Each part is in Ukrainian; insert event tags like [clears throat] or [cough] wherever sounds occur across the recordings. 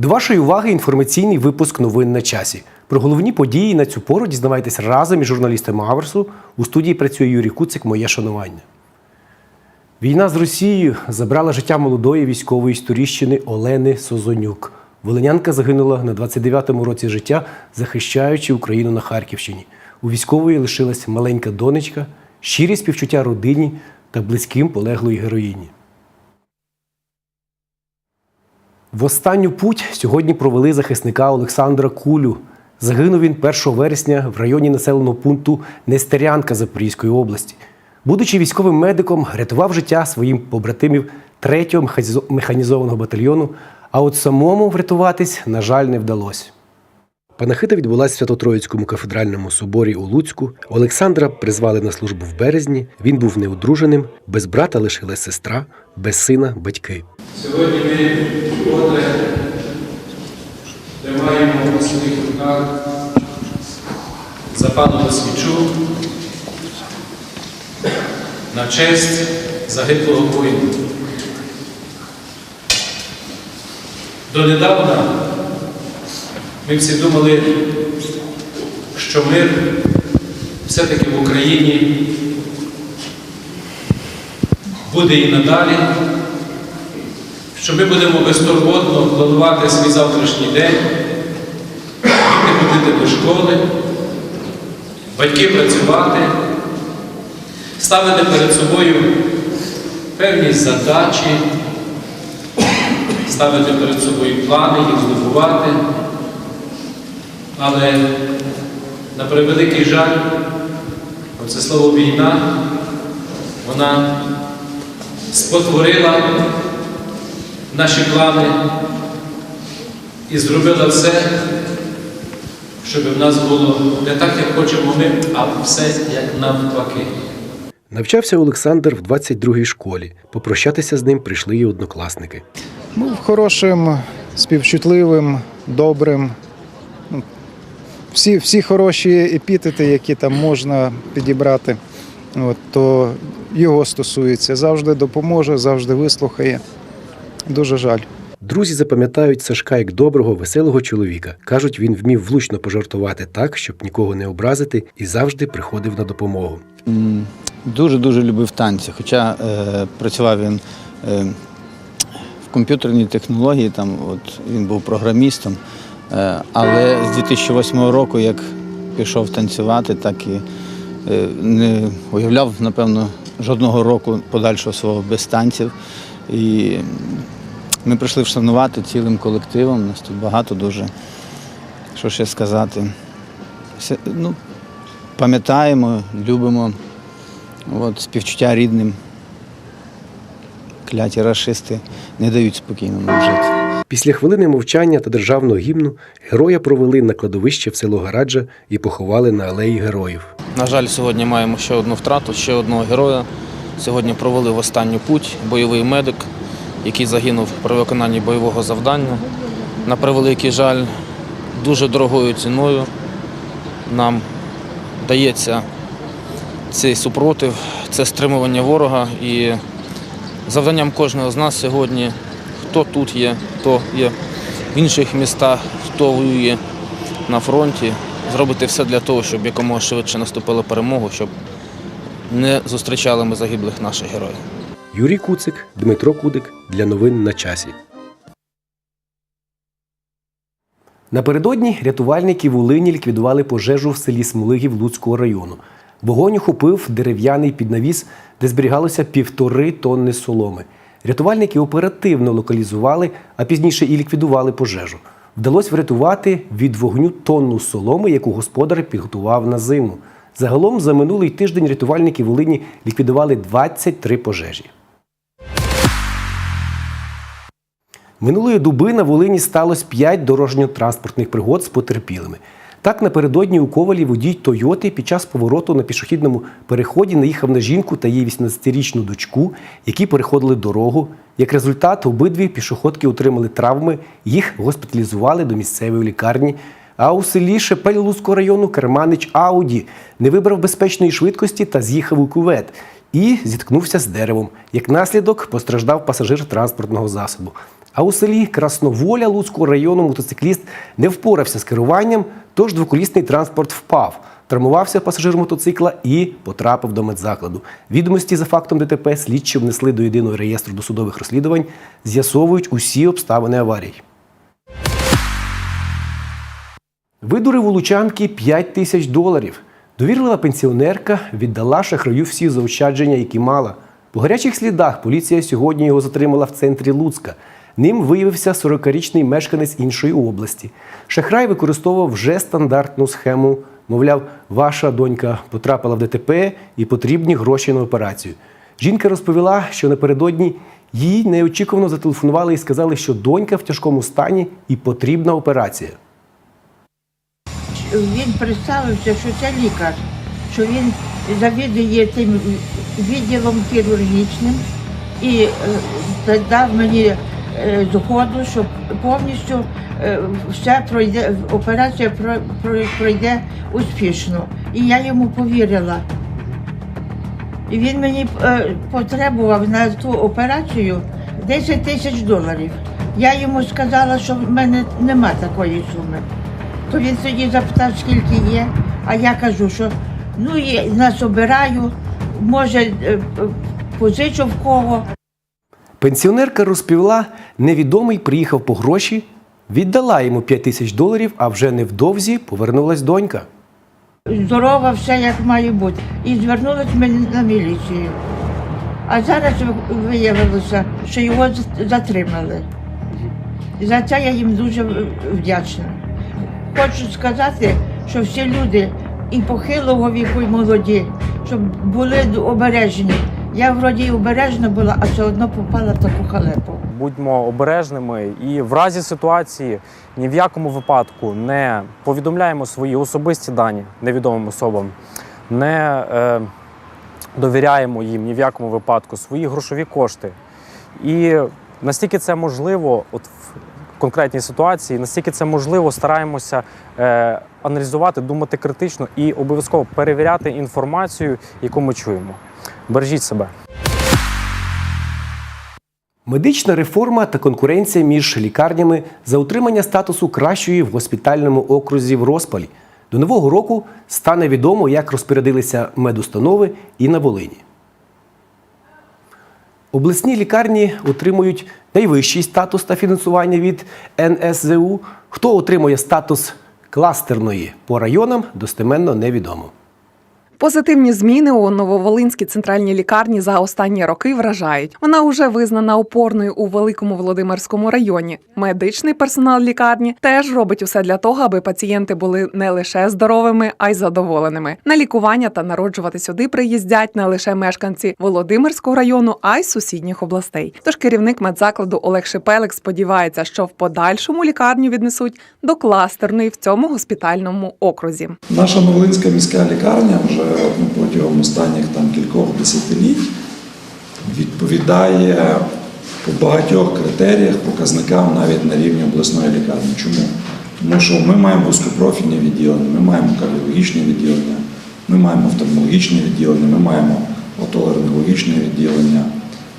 До вашої уваги інформаційний випуск новин на часі. Про головні події на цю пору дізнавайтесь разом із журналістами Аверсу. У студії працює Юрій Куцик. Моє шанування. Війна з Росією забрала життя молодої військової з Туріщини Олени Созонюк. Волинянка загинула на 29-му році життя, захищаючи Україну на Харківщині. У військової лишилась маленька донечка, щирі співчуття родині та близьким полеглої героїні. В останню путь сьогодні провели захисника Олександра Кулю. Загинув він 1 вересня в районі населеного пункту Нестерянка Запорізької області. Будучи військовим медиком, рятував життя своїм побратимів 3-го механізованого батальйону, а от самому врятуватись, на жаль, не вдалося. Панахида відбулася в Свято-Троїцькому кафедральному соборі у Луцьку. Олександра призвали на службу в березні. Він був неодруженим, без брата лишилась сестра, без сина батьки. Сьогодні ми вкотре тримаємо у своїх руках запалену свічу на честь загиблого воїна. Донедавна ми всі думали, що мир все-таки в Україні буде і надалі що ми будемо безтурботно планувати свій завтрашній день, діти ходити до школи, батьки працювати, ставити перед собою певні задачі, ставити перед собою плани, їх здобувати. Але на превеликий жаль, оце слово війна, вона спотворила наші плани і зробила все, щоб в нас було не так, як хочемо ми, а все як навпаки. Навчався Олександр в 22-й школі. Попрощатися з ним прийшли й однокласники. Був хорошим, співчутливим, добрим. Всі, всі хороші епітети, які там можна підібрати, от, то його стосується. Завжди допоможе, завжди вислухає. Дуже жаль. Друзі запам'ятають Сашка як доброго, веселого чоловіка. Кажуть, він вмів влучно пожартувати так, щоб нікого не образити, і завжди приходив на допомогу. Дуже-дуже любив танці. Хоча е, працював він е, в комп'ютерній технології, там от він був програмістом. Е, але з 2008 року, як пішов танцювати, так і е, не уявляв, напевно, жодного року подальшого свого без танців. І ми прийшли вшанувати цілим колективом. Нас тут багато дуже. Що ще сказати? Ну, пам'ятаємо, любимо. От, співчуття рідним. Кляті рашисти не дають спокійно нам жити. Після хвилини мовчання та державного гімну героя провели на кладовище в село Гараджа і поховали на алеї героїв. На жаль, сьогодні маємо ще одну втрату, ще одного героя. Сьогодні провели в останню путь бойовий медик, який загинув при виконанні бойового завдання. На превеликий жаль, дуже дорогою ціною нам дається цей супротив, це стримування ворога. І завданням кожного з нас сьогодні, хто тут є, хто є в інших містах, хто воює на фронті, зробити все для того, щоб якомога швидше наступила перемогу, щоб не зустрічали ми загиблих наших героїв. Юрій Куцик, Дмитро Кудик для новин на часі. Напередодні рятувальники Волині ліквідували пожежу в селі Смолигів Луцького району. Вогонь охопив дерев'яний піднавіс, де зберігалося півтори тонни соломи. Рятувальники оперативно локалізували, а пізніше і ліквідували пожежу. Вдалося врятувати від вогню тонну соломи, яку господар підготував на зиму. Загалом за минулий тиждень рятувальники Волині ліквідували 23 пожежі. Минулої доби на Волині сталося 5 дорожньо-транспортних пригод з потерпілими. Так, напередодні у Ковалі водій Тойоти під час повороту на пішохідному переході наїхав на жінку та її 18-річну дочку, які переходили дорогу. Як результат, обидві пішоходки отримали травми, їх госпіталізували до місцевої лікарні. А у селі Шепель Луцького району керманич Ауді не вибрав безпечної швидкості та з'їхав у кувет і зіткнувся з деревом. Як наслідок постраждав пасажир транспортного засобу. А у селі Красноволя Луцького району мотоцикліст не впорався з керуванням, тож двоколісний транспорт впав. Травмувався пасажир мотоцикла і потрапив до медзакладу. Відомості за фактом ДТП слідчі внесли до єдиного реєстру досудових розслідувань, з'ясовують усі обставини аварії. Видурив у Лучанки 5 тисяч доларів. Довірлива пенсіонерка віддала шахраю всі заощадження, які мала. По гарячих слідах поліція сьогодні його затримала в центрі Луцька. Ним виявився 40-річний мешканець іншої області. Шахрай використовував вже стандартну схему. Мовляв, ваша донька потрапила в ДТП і потрібні гроші на операцію. Жінка розповіла, що напередодні їй неочікувано зателефонували і сказали, що донька в тяжкому стані і потрібна операція. він представився, що це лікар, що він завідує тим відділом хірургічним і е, дав мені згоду, що повністю е, все пройде, операція про- про- пройде успішно. І я йому повірила. І він мені е, потребував на ту операцію 10 тисяч доларів. Я йому сказала, що в мене нема такої суми. То він тоді запитав, скільки є, а я кажу, що ну і нас обираю, може е, е, позичу в кого. Пенсіонерка розповіла, невідомий приїхав по гроші, віддала йому 5 тисяч доларів, а вже невдовзі повернулась донька. Здорова, все як має бути. І звернулась мені на міліцію. А зараз виявилося, що його затримали. За це я їм дуже вдячна. Хочу сказати, що всі люди і похилого віку, і молоді, щоб були обережні. Я вроді і обережна була, а все одно попала в таку халепу. Будьмо обережними і в разі ситуації ні в якому випадку не повідомляємо свої особисті дані невідомим особам, не е, довіряємо їм ні в якому випадку свої грошові кошти. І настільки це можливо, от в конкретній ситуації, настільки це можливо, стараємося е, аналізувати, думати критично і обов'язково перевіряти інформацію, яку ми чуємо. Бережіть себе. Медична реформа та конкуренція між лікарнями за утримання статусу кращої в госпітальному окрузі в розпалі. До нового року стане відомо, як розпорядилися медустанови і на Волині. Обласні лікарні отримують найвищий статус та фінансування від НСЗУ. Хто отримує статус кластерної по районам, достеменно невідомо. Позитивні зміни у Нововолинській центральній лікарні за останні роки вражають. Вона уже визнана опорною у великому Володимирському районі. Медичний персонал лікарні теж робить усе для того, аби пацієнти були не лише здоровими, а й задоволеними. На лікування та народжувати сюди приїздять не лише мешканці Володимирського району, а й сусідніх областей. Тож керівник медзакладу Олег Шепелик сподівається, що в подальшому лікарню віднесуть до кластерної в цьому госпітальному окрузі. Наша Новолинська міська лікарня вже ну, протягом останніх там кількох десятиліть відповідає по багатьох критеріях, показникам навіть на рівні обласної лікарні. Чому? Тому що ми маємо вузькопрофільні відділення, ми маємо кардіологічне відділення, ми маємо офтальмологічне відділення, ми маємо отоларингологічне відділення,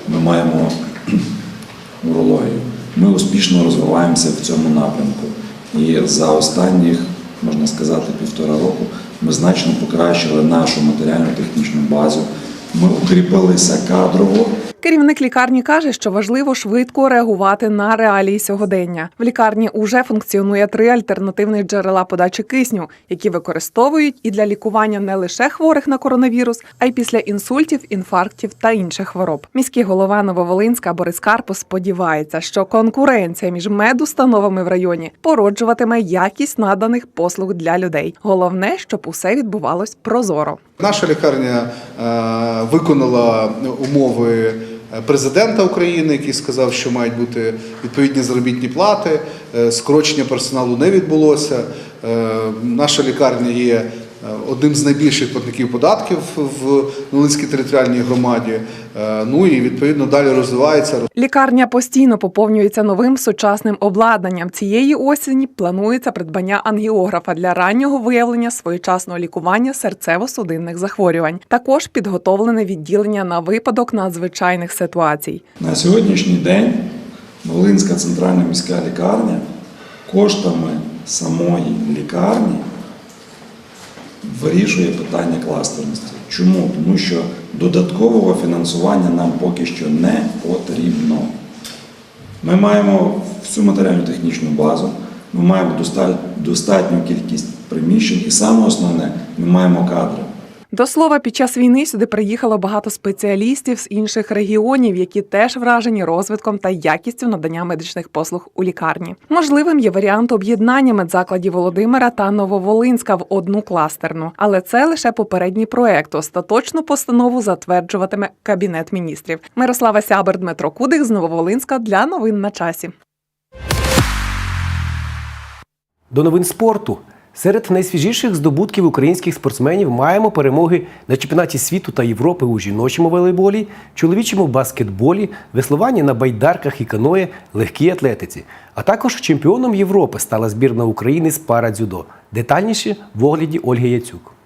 ми маємо [clears throat] урологію. Ми успішно розвиваємося в цьому напрямку. І за останніх, можна сказати, півтора року ми значно покращили нашу матеріально-технічну базу. Ми укріпилися кадрово. Керівник лікарні каже, що важливо швидко реагувати на реалії сьогодення. В лікарні уже функціонує три альтернативних джерела подачі кисню, які використовують і для лікування не лише хворих на коронавірус, а й після інсультів, інфарктів та інших хвороб. Міський голова Нововолинська Борис Карпус сподівається, що конкуренція між медустановами в районі породжуватиме якість наданих послуг для людей. Головне, щоб усе відбувалось прозоро. Наша лікарня е, виконала умови президента України, який сказав, що мають бути відповідні заробітні плати. Е, Скорочення персоналу не відбулося. Е, Наша лікарня є е, одним з найбільших платників податків в Волинській територіальній громаді. Е, Ну і відповідно далі розвивається. Лікарня постійно поповнюється новим сучасним обладнанням. Цієї осені планується придбання ангіографа для раннього виявлення своєчасного лікування серцево-судинних захворювань. Також підготовлене відділення на випадок надзвичайних ситуацій. На сьогоднішній день Волинська центральна міська лікарня коштами самої лікарні вирішує питання кластерності. Чому? Тому що додаткового фінансування нам поки що не потрібно. Ми маємо всю матеріально-технічну базу, ми маємо достатню кількість приміщень, і саме основне, ми маємо кадри. До слова, під час війни сюди приїхало багато спеціалістів з інших регіонів, які теж вражені розвитком та якістю надання медичних послуг у лікарні. Можливим є варіант об'єднання медзакладів Володимира та Нововолинська в одну кластерну, але це лише попередній проект. Остаточну постанову затверджуватиме кабінет міністрів. Мирослава Сябер, Дмитро Кудик з Нововолинська для новин на часі. До новин спорту. Серед найсвіжіших здобутків українських спортсменів маємо перемоги на чемпіонаті світу та Європи у жіночому волейболі, чоловічому баскетболі, веслуванні на байдарках і каное, легкій атлетиці. А також чемпіоном Європи стала збірна України з пара-дзюдо. Детальніше в огляді Ольги Яцюк.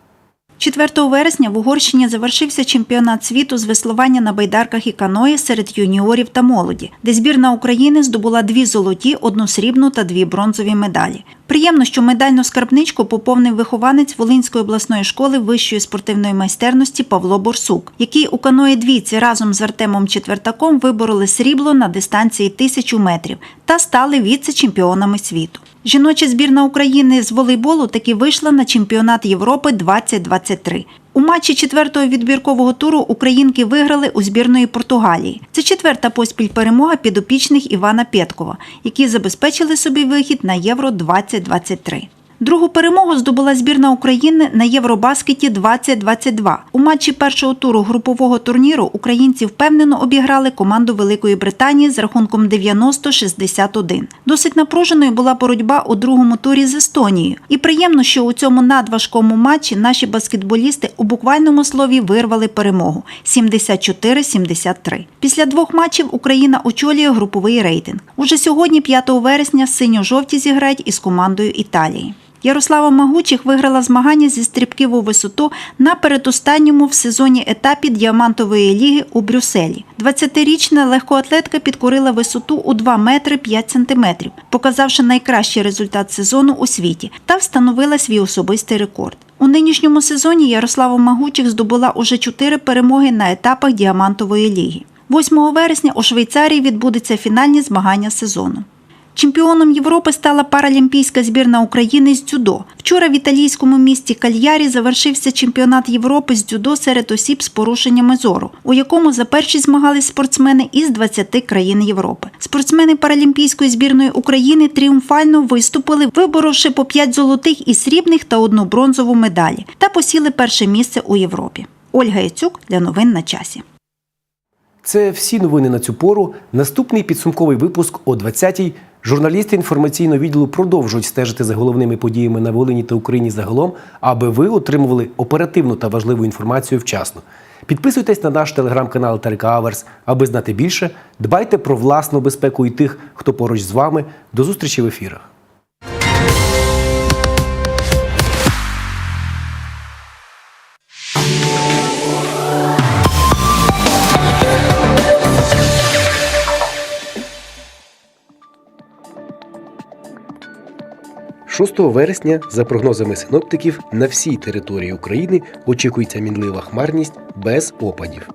4 вересня в Угорщині завершився чемпіонат світу з веслування на байдарках і каної серед юніорів та молоді, де збірна України здобула дві золоті, одну срібну та дві бронзові медалі. Приємно, що медальну скарбничку поповнив вихованець Волинської обласної школи вищої спортивної майстерності Павло Борсук, який у каної двійці разом з Артемом Четвертаком вибороли срібло на дистанції тисячу метрів та стали віце-чемпіонами світу. Жіноча збірна України з волейболу таки вийшла на чемпіонат Європи 2023. У матчі четвертого відбіркового туру українки виграли у збірної Португалії. Це четверта поспіль перемога підопічних Івана Пєткова, які забезпечили собі вихід на Євро 2023. Другу перемогу здобула збірна України на Євробаскеті 2022. У матчі першого туру групового турніру українці впевнено обіграли команду Великої Британії з рахунком 90-61. Досить напруженою була боротьба у другому турі з Естонією. І приємно, що у цьому надважкому матчі наші баскетболісти у буквальному слові вирвали перемогу 74-73. Після двох матчів Україна очолює груповий рейтинг. Уже сьогодні, 5 вересня, синьо-жовті зіграють із командою Італії. Ярослава Магучих виграла змагання зі стрибків у висоту на передостанньому в сезоні етапі діамантової ліги у Брюсселі. 20-річна легкоатлетка підкорила висоту у 2 метри 5 сантиметрів, показавши найкращий результат сезону у світі та встановила свій особистий рекорд. У нинішньому сезоні Ярослава Магучих здобула уже 4 перемоги на етапах діамантової ліги. 8 вересня у Швейцарії відбудеться фінальні змагання сезону. Чемпіоном Європи стала паралімпійська збірна України з дзюдо. Вчора в італійському місті Кальярі завершився чемпіонат Європи з дзюдо серед осіб з порушеннями зору, у якому за першість змагались спортсмени із 20 країн Європи. Спортсмени паралімпійської збірної України тріумфально виступили, виборовши по 5 золотих і срібних та одну бронзову медалі, та посіли перше місце у Європі. Ольга Яцюк для новин на часі. Це всі новини на цю пору. Наступний підсумковий випуск о 20-й. Журналісти інформаційного відділу продовжують стежити за головними подіями на Волині та Україні загалом, аби ви отримували оперативну та важливу інформацію вчасно. Підписуйтесь на наш телеграм-канал ТРК Аверс, аби знати більше. Дбайте про власну безпеку і тих, хто поруч з вами. До зустрічі в ефірах. – 6 вересня, за прогнозами синоптиків, на всій території України очікується мінлива хмарність без опадів.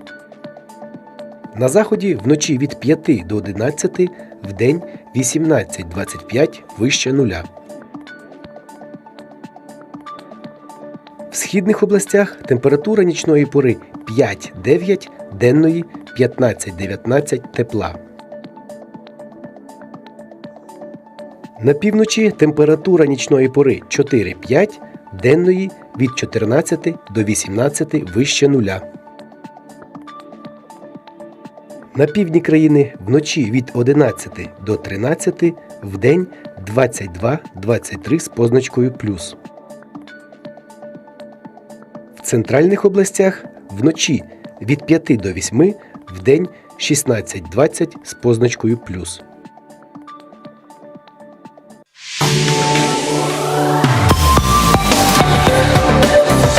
На заході вночі від 5 до 11, вдень 18-25 вище нуля. В східних областях температура нічної пори 5-9, денної 15-19 тепла. На півночі температура нічної пори 4-5, денної від 14 до 18 вище нуля. На півдні країни вночі від 11 до 13, вдень 22-23 з позначкою плюс. В центральних областях вночі від 5 до 8, вдень 16-20 з позначкою плюс.